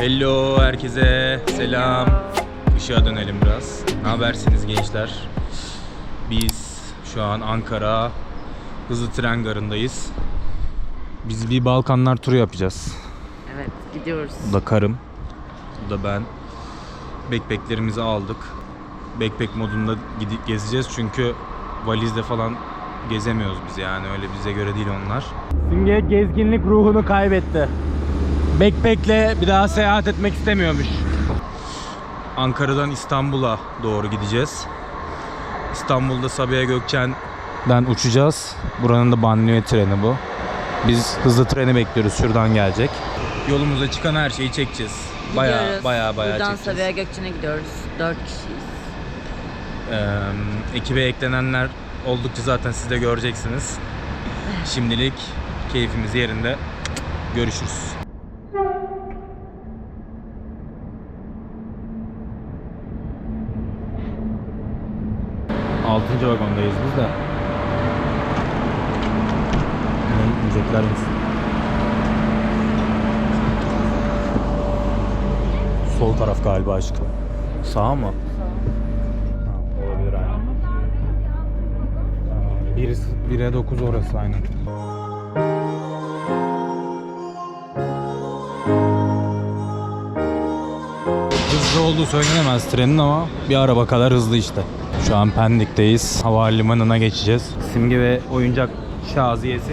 Hello herkese selam. Işığa dönelim biraz. Ne habersiniz gençler? Biz şu an Ankara hızlı tren garındayız. Biz bir Balkanlar turu yapacağız. Evet gidiyoruz. Bu da karım. Bu da ben. Backpacklerimizi aldık. Backpack modunda gidip gezeceğiz çünkü valizde falan gezemiyoruz biz yani öyle bize göre değil onlar. Simge gezginlik ruhunu kaybetti. Backpack'le bir daha seyahat etmek istemiyormuş. Ankara'dan İstanbul'a doğru gideceğiz. İstanbul'da Sabiha Gökçen'den uçacağız. Buranın da banliyö treni bu. Biz hızlı treni bekliyoruz. Şuradan gelecek. Yolumuza çıkan her şeyi çekeceğiz. Baya Gidiyoruz. baya baya Buradan çekeceğiz. Sabiha Gökçen'e gidiyoruz. Dört kişiyiz. Ee, ekibe eklenenler oldukça zaten siz de göreceksiniz. Şimdilik keyfimiz yerinde. Görüşürüz. Altıncı vagondayız biz de. İnecekler misin? Sol taraf galiba aşkım. Sağ mı? Ha, olabilir aynen. 1, 1'e 9 orası aynen. Hızlı olduğu söylenemez trenin ama bir araba kadar hızlı işte. Şu an Pendik'teyiz. Havalimanına geçeceğiz. Simge ve oyuncak şaziyesi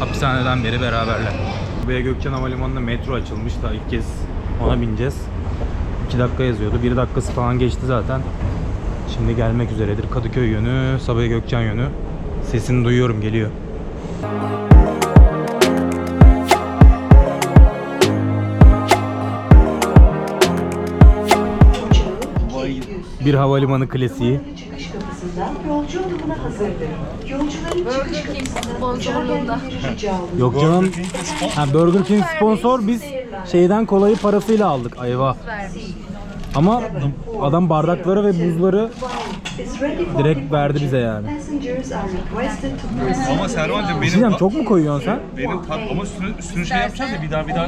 hapishaneden beri beraberler. Buraya Gökçen Havalimanı'nda metro açılmış da ilk kez ona bineceğiz. 2 dakika yazıyordu. 1 dakikası falan geçti zaten. Şimdi gelmek üzeredir. Kadıköy yönü, Sabiha Gökçen yönü. Sesini duyuyorum geliyor. Bir havalimanı klasiği. çıkış kapısından yolcu hazırdır. Yolcuların çıkış kapısından uçağa gelmeleri rica olunur. Yok canım. Ha, Burger King sponsor biz şeyden kolayı parasıyla aldık. Ayva. Ama adam bardakları ve buzları direkt verdi bize yani. Ama Servan'cığım benim, Diyeceğim çok mu koyuyorsun sen? benim tat, ama üstünü, üstünü şey yapacağız ya bir daha bir daha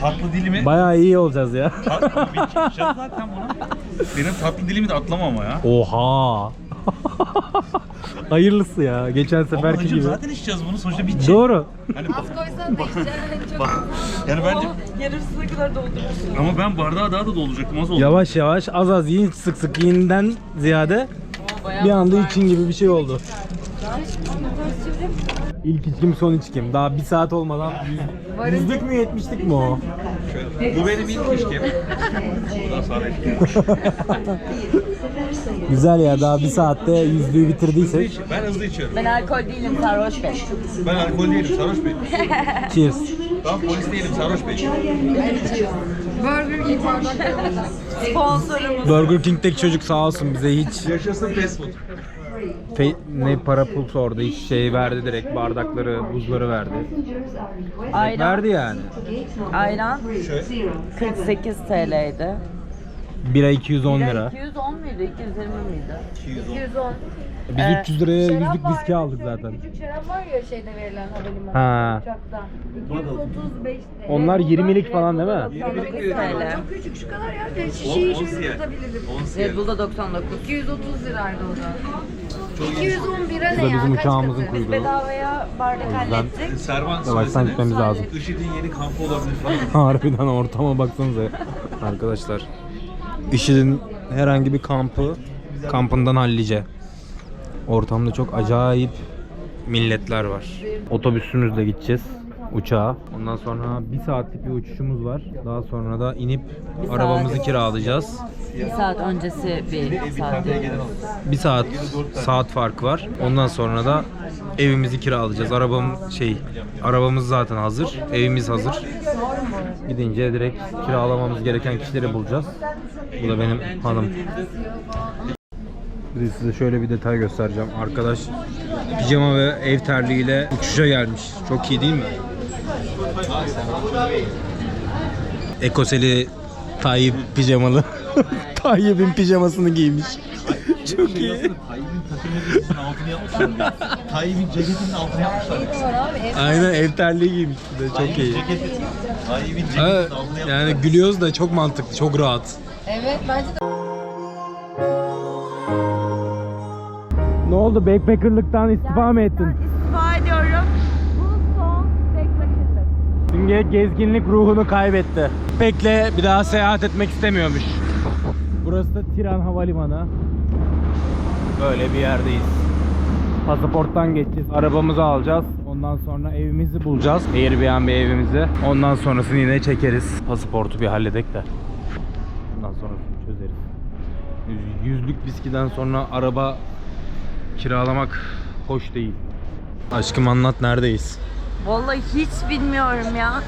tatlı dilimi Bayağı iyi olacağız ya. tat, bir çıkacağız zaten buna. Benim tatlı dilimi de atlama ama ya. Oha. Hayırlısı ya. Geçen Ama seferki hacım gibi. zaten içeceğiz bunu sonuçta bir Doğru. Hani yani bence Yarısına kadar doldurmuşsun. ama ben bardağı daha da dolduracaktım az oldu. Yavaş yavaş az az yiyin sık sık yiyinden ziyade bir anda için gibi bir şey oldu. İlk içkim son içkim. Daha bir saat olmadan yüz, yüzlük mü yetmiştik mi o? Bu benim ilk ilişkim. Bundan sonra Güzel ya daha bir saatte yüzlüğü bitirdiysek. Ben hızlı içiyorum. Ben alkol değilim sarhoş bey. Ben alkol değilim sarhoş bey. Cheers. Ben polis değilim sarhoş bey. Sponsorumuz. Burger King'deki çocuk sağ olsun bize hiç Yaşasın fast food. fe- ne para pul sordu hiç şey verdi direkt bardakları buzları verdi. Ayran. Verdi yani. Ayran 48 TL'ydi. Bira 210 lira. 210 muydu? 220 miydi? 210. Biz Ee, 300 liraya Şarap yüzlük var viski aldık zaten. Küçük şarap var ya şeyde verilen havalimanı Ha. uçakta. 235 TL. Onlar 20'lik falan değil mi? 99 TL. Çok küçük şu kadar ya. Ben şişeyi şöyle tutabilirim. Red Bull'da 99. 230 liraydı o da. 210 bira Bu da ne ya? bizim Kaç uçağımızın katı? kuyruğu. Bedavaya bardak hallettik. Servan Yavaştan söylesene. gitmemiz lazım. IŞİD'in yeni kampı olabilir falan. Harbiden ortama baksanıza. Arkadaşlar. IŞİD'in herhangi bir kampı kampından hallice. Ortamda çok acayip milletler var. Otobüsümüzle gideceğiz uçağa. Ondan sonra bir saatlik bir uçuşumuz var. Daha sonra da inip arabamızı kiralayacağız. Bir saat öncesi bir saat. Bir saat saat fark var. Ondan sonra da evimizi kiralayacağız. Arabam şey arabamız zaten hazır. Evimiz hazır. Gidince direkt kiralamamız gereken kişileri bulacağız. Bu da benim hanım. Bir de size şöyle bir detay göstereceğim. Arkadaş pijama ve ev terliğiyle uçuşa gelmiş. Çok iyi değil mi? Ekoseli Tayyip pijamalı. Tayyip'in pijamasını giymiş. Çok iyi. Tayyip'in ceketinin altını yapmışlar. Aynen ev terliği giymiş bir de çok iyi. Tayyip'in ceketinin altını yapmışlar. yani gülüyoruz da çok mantıklı, çok rahat. Evet bence de. Ne oldu? Backpacker'lıktan istifa mı ettin? İstifa ediyorum. Bu son backpacker'lık. Simge gezginlik ruhunu kaybetti. Bekle bir daha seyahat etmek istemiyormuş. Burası da Tiran Havalimanı. Böyle bir yerdeyiz. Pasaporttan geçeceğiz. Arabamızı alacağız. Ondan sonra evimizi bulacağız. Airbnb evimizi. Ondan sonrasını yine çekeriz. Pasaportu bir halledek de. Yüzlük viskiden sonra araba kiralamak hoş değil. Aşkım anlat neredeyiz? Vallahi hiç bilmiyorum ya.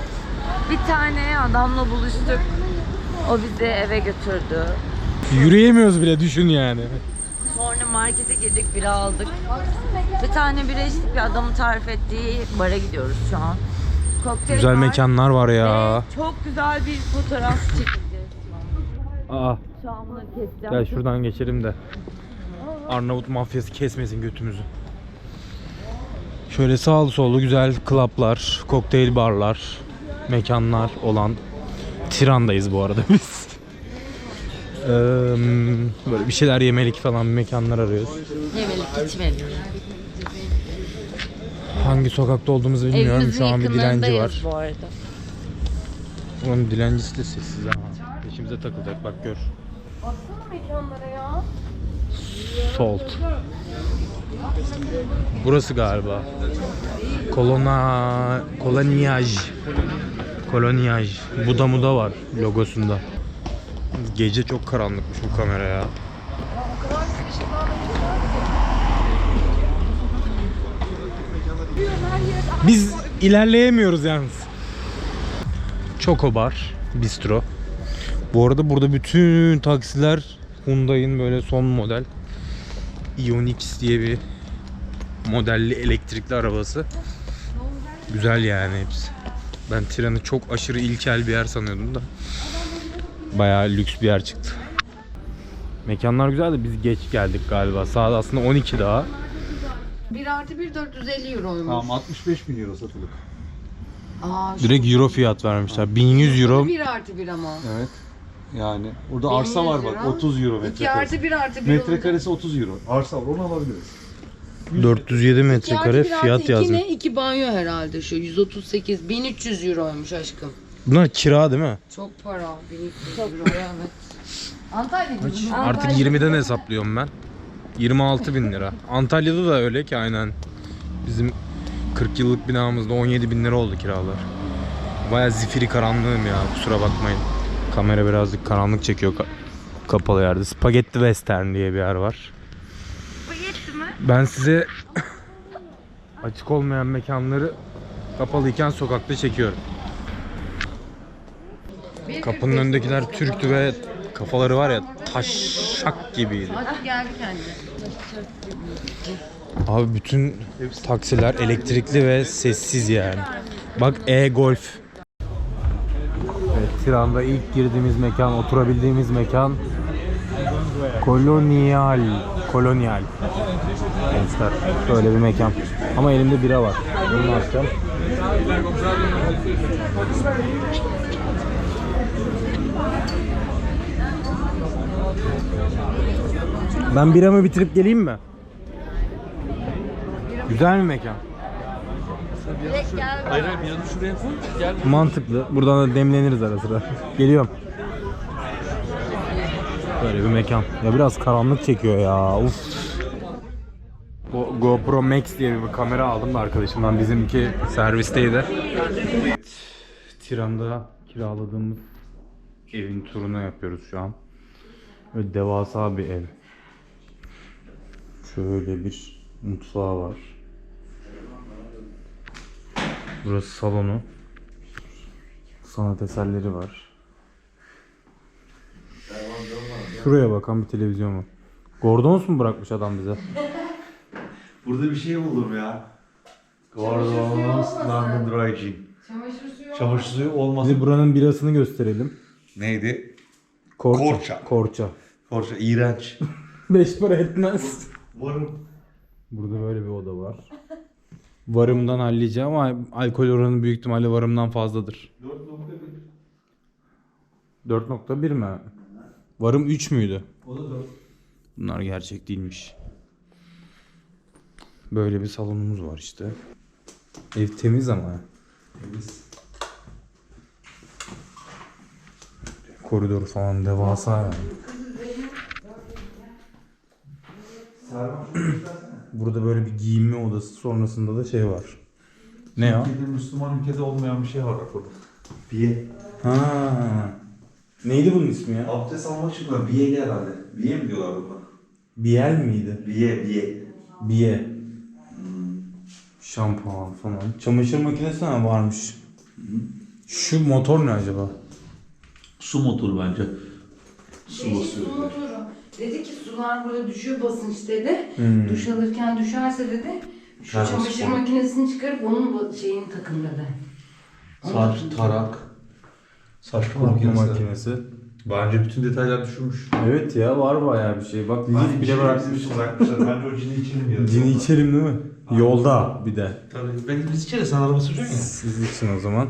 Bir tane adamla buluştuk. O bizi eve götürdü. Yürüyemiyoruz bile düşün yani. Sonra markete girdik, bira aldık. Bir tane bira içtik ve adamın tarif ettiği bara gidiyoruz şu an. Kokteyl Güzel var mekanlar var ya. ve Çok güzel bir fotoğraf an. Aa, Bunu keseceğim. gel şuradan geçelim de. Arnavut mafyası kesmesin götümüzü. Şöyle sağlı sollu güzel klaplar, kokteyl barlar, mekanlar olan Tiran'dayız bu arada biz. Eee, böyle bir şeyler yemelik falan bir mekanlar arıyoruz. Yemelik, içmelik. Hangi sokakta olduğumuzu bilmiyorum. Evimizin Şu an bir dilenci var. bu arada. Oğlum dilencisi de sessiz ha. Peşimize takılacak bak gör. Baksana mekanlara ya. Salt. Burası galiba. Kolona... Kolonyaj. Kolonyaj. Buda muda var logosunda. Gece çok karanlıkmış bu kamera ya. Biz ilerleyemiyoruz yalnız. Chocobar Bistro. Bu arada burada bütün taksiler Hyundai'nin böyle son model Ionix diye bir modelli elektrikli arabası. Güzel yani hepsi. Ben Tiran'ı çok aşırı ilkel bir yer sanıyordum da. Bayağı lüks bir yer çıktı. Mekanlar güzel de biz geç geldik galiba. Saat aslında 12 daha. 1 artı 1 450 euroymuş. Tamam 65 bin euro satılık. Aa, şu Direkt euro fiyat vermişler. 1100 euro. 1 artı 1 ama. Evet. Yani burada 1100 arsa var bak lira. 30 euro 2 metrekare. artı 1 artı 1 Metrekaresi 30 euro. Arsa var onu alabiliriz. 407 metrekare fiyat yazmış. ne? 2 banyo herhalde şu 138 1300 euroymuş aşkım. Bunlar kira değil mi? Çok para 1300 euro evet. Antalya gibi. Artık 20'den hesaplıyorum ben. 26 bin lira. Antalya'da da öyle ki aynen. Bizim 40 yıllık binamızda 17 bin lira oldu kiralar. Baya zifiri karanlığım ya kusura bakmayın. Kamera birazcık karanlık çekiyor ka- kapalı yerde. Spaghetti Western diye bir yer var. Spagetti mi? Ben size açık olmayan mekanları kapalıyken sokakta çekiyorum. Kapının önündekiler Türktü ve kafaları var ya taşşak gibiydi. Abi bütün taksiler elektrikli ve sessiz yani. Bak e-golf. Evet, Tiran'da ilk girdiğimiz mekan, oturabildiğimiz mekan Kolonyal. Kolonyal. Gençler, böyle bir mekan. Ama elimde bira var. Bunu ne yapacağım? Ben biramı bitirip geleyim mi? Güzel mi mekan? Hayır hayır bir yanı şuraya koy. Gel. Mantıklı. Buradan da demleniriz ara sıra. Geliyorum. Böyle bir mekan. Ya biraz karanlık çekiyor ya. Uf. Bu GoPro Max diye bir kamera aldım da arkadaşımdan. Bizimki servisteydi. Tiran'da kiraladığımız evin turunu yapıyoruz şu an. Böyle devasa bir ev. Şöyle bir mutfağı var. Burası salonu. Sanat eserleri var. Şuraya bakan bir televizyon var. Gordons mu bırakmış adam bize? Burada bir şey buldum ya. Gordon's London Dry Gin. Çamaşır suyu Çamaşır suyu olmasın. Bize buranın birasını gösterelim. Neydi? Korça. Korça. Korça. Korça iğrenç. 5 para etmez. Varım. Burada böyle bir oda var. Varımdan hallice ama alkol oranı büyük ihtimalle varımdan fazladır. 4.1 mi? Varım 3 müydü? O da 4. Bunlar gerçek değilmiş. Böyle bir salonumuz var işte. Ev temiz ama. Temiz. Koridor falan devasa yani. Servan şunu göstersene. Burada böyle bir giyinme odası sonrasında da şey var. Ne ya? Türkiye'de Müslüman ülkede olmayan bir şey var bak burada. Biye. Ha. Neydi bunun ismi ya? Abdest almak için kullan. Biyeli herhalde. Biye mi diyorlar buna? Biel miydi? Biye, biye. Biye. Şampuan falan. Çamaşır makinesi mi varmış? Şu motor ne acaba? Su motoru bence. Su basıyor. su motoru. Dedi ki sular burada düşüyor basınç dedi. Hmm. Duş alırken düşerse dedi. Şu Termos çamaşır falan. makinesini çıkarıp onun bu şeyini takın dedi. Saç, tarak. Saç Kurutma makinesi. Bence bütün detaylar düşürmüş. Evet ya var bayağı bir şey. Bak lif bile bırakmış. bizim için bırakmışlar. Bence o cini içelim diyor. Cini içelim değil mi? Yolda bir de. Tabii. Ben biz içeriz. Sen araba süreceksin ya. Siz için o zaman.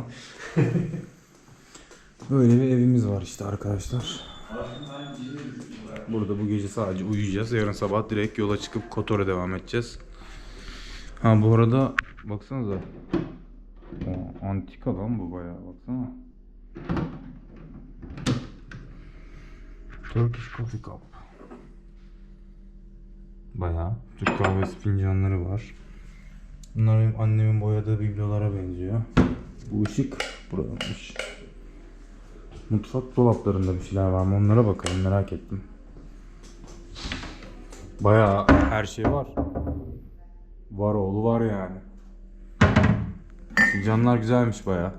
Böyle bir evimiz var işte arkadaşlar. Burada bu gece sadece uyuyacağız. Yarın sabah direkt yola çıkıp Kotor'a devam edeceğiz. Ha bu arada baksanıza. O, antika lan bu bayağı baksana. Turkish Coffee Cup. Bayağı Türk kahvesi fincanları var. Bunlar benim annemin boyadığı biblolara benziyor. Bu ışık buradaymış. Mutfak dolaplarında bir şeyler var mı? Onlara bakalım merak ettim. Bayağı her şey var. Var oğlu var yani. Fincanlar güzelmiş bayağı.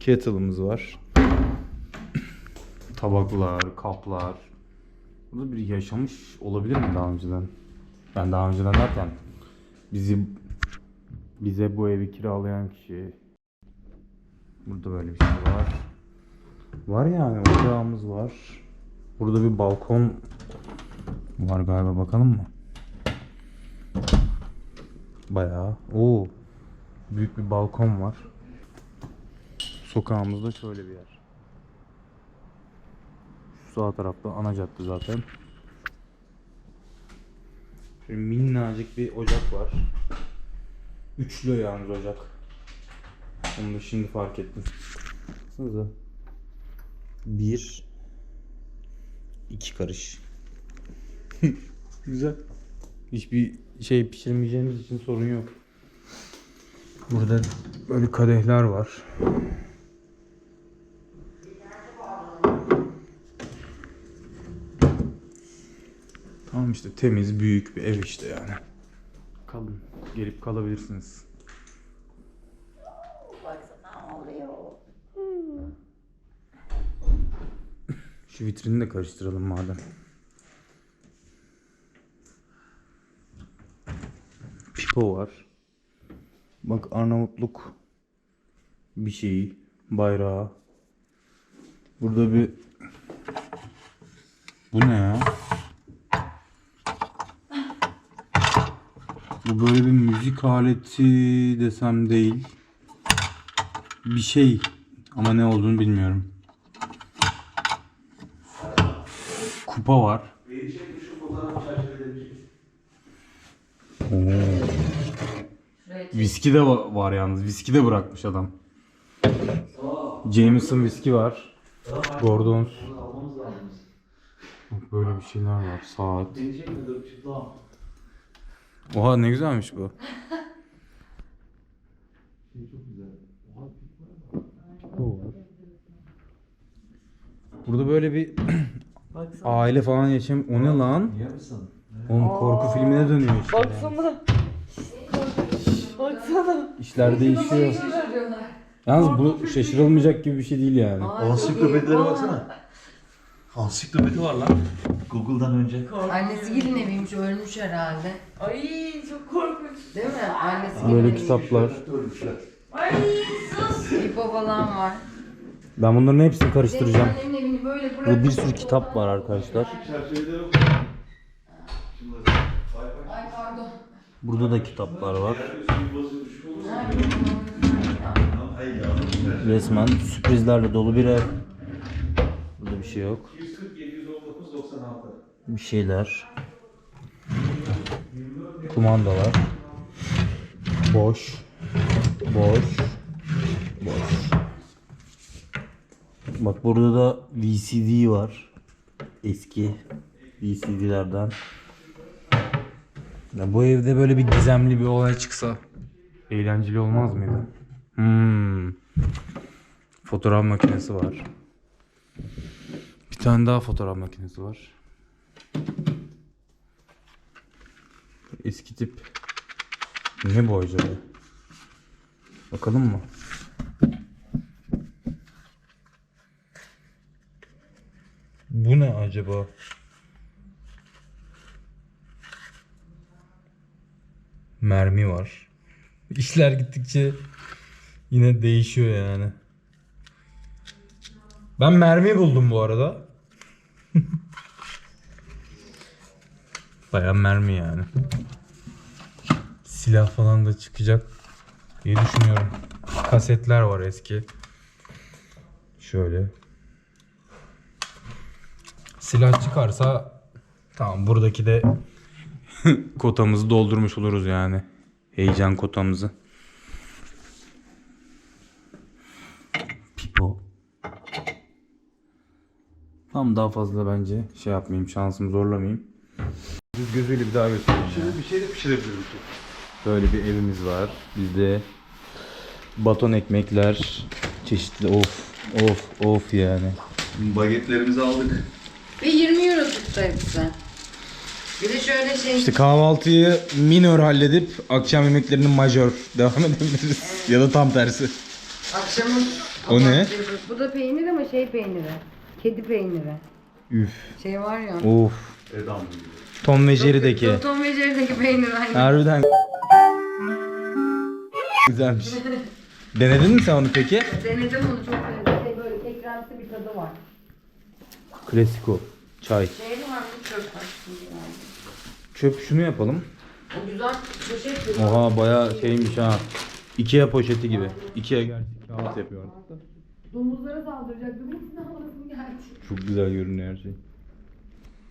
Kettle'ımız var. Tabaklar, kaplar. Burada biri yaşamış olabilir mi daha önceden? Ben daha önceden derken bizi bize bu evi kiralayan kişi burada böyle bir şey var. Var yani ocağımız var. Burada bir balkon var galiba bakalım mı? Bayağı. Oo. Büyük bir balkon var. Sokağımızda şöyle bir yer. Şu sağ tarafta ana cadde zaten. Şöyle minnacık bir ocak var. Üçlü yalnız ocak. Onu da şimdi fark ettim. Baksanıza. Bir. İki karış. Güzel. Hiçbir şey pişirmeyeceğimiz için sorun yok. Burada böyle kadehler var. Tamam işte temiz, büyük bir ev işte yani. Kalın. Gelip kalabilirsiniz. Şu vitrini de karıştıralım madem. Pipo var. Bak Arnavutluk bir şeyi, bayrağı. Burada bir Bu ne ya? Bu böyle bir müzik aleti desem değil. Bir şey ama ne olduğunu bilmiyorum. Kupa var. Oo. Viski de va- var yalnız. Viski de bırakmış adam. Jameson viski var. Gordon. Bak Böyle bir şeyler var. Saat. Oha ne güzelmiş bu. Bu var. Burada böyle bir aile falan yaşam. O ne lan? Oğlum korku filmine dönüyor işte. Baksana. Baksana. İşler değişiyor. Yalnız bu şaşırılmayacak gibi bir şey değil yani. Ansiklopedilere baksana. Ansiklopedi var lan. Google'dan önce. Annesi gelin eviymiş ölmüş herhalde. Ay çok korkunç. Değil mi? Annesi gelin Böyle eviymiş. kitaplar. Ölmüşler. Ay sus. İpo falan var. Ben bunların hepsini karıştıracağım. Burada bir sürü kitap var arkadaşlar. Burada da kitaplar var. Resmen sürprizlerle dolu bir ev. Burada bir şey yok. 147 119 96. Bir şeyler. Kumandalar. Boş. Boş. Boş. Bak burada da VCD var. Eski VCD'lerden. Ya bu evde böyle bir gizemli bir olay çıksa eğlenceli olmaz mıydı? Hmm. Fotoğraf makinesi var. Bir tane daha fotoğraf makinesi var. Eski tip. Ne bu acaba? Bakalım mı? Bu ne acaba? Mermi var. İşler gittikçe yine değişiyor yani. Ben mermi buldum bu arada. Bayağı mermi yani. Silah falan da çıkacak diye düşünüyorum. Kasetler var eski. Şöyle. Silah çıkarsa tamam buradaki de kotamızı doldurmuş oluruz yani. Heyecan kotamızı. Pipo. Tam daha fazla bence şey yapmayayım, şansımı zorlamayayım. Düz gözüyle bir daha göstereyim. ya. Bir şey de pişirebilirim. Böyle bir evimiz var. Bizde baton ekmekler çeşitli of of of yani. Bagetlerimizi aldık. Ve 20 euro tuttu hepsi. Bir de şöyle şey... İşte kahvaltıyı minör halledip akşam yemeklerini majör devam edebiliriz. ya da tam tersi. Akşamın... O ne? Bu da peynir ama şey peyniri. Kedi peyniri. Üf Şey var ya. of. Edam. Tom ve Jerry'deki. Tom ve Jerry'deki peynir aynı. Harbiden güzelmiş. Denedin mi sen onu peki? Denedim onu çok beğendim. Şey böyle kekremsi bir tadı var. Klasiko. Çay. Şey var çöp yani. Çöp şunu yapalım. O güzel poşet gibi. Oha bayağı şeymiş ha. Ikea poşeti gibi. Ikea gerçek kağıt yapıyor. Domuzlara saldıracaktım. Hepsini alasım geldi. Çok güzel görünüyor her şey.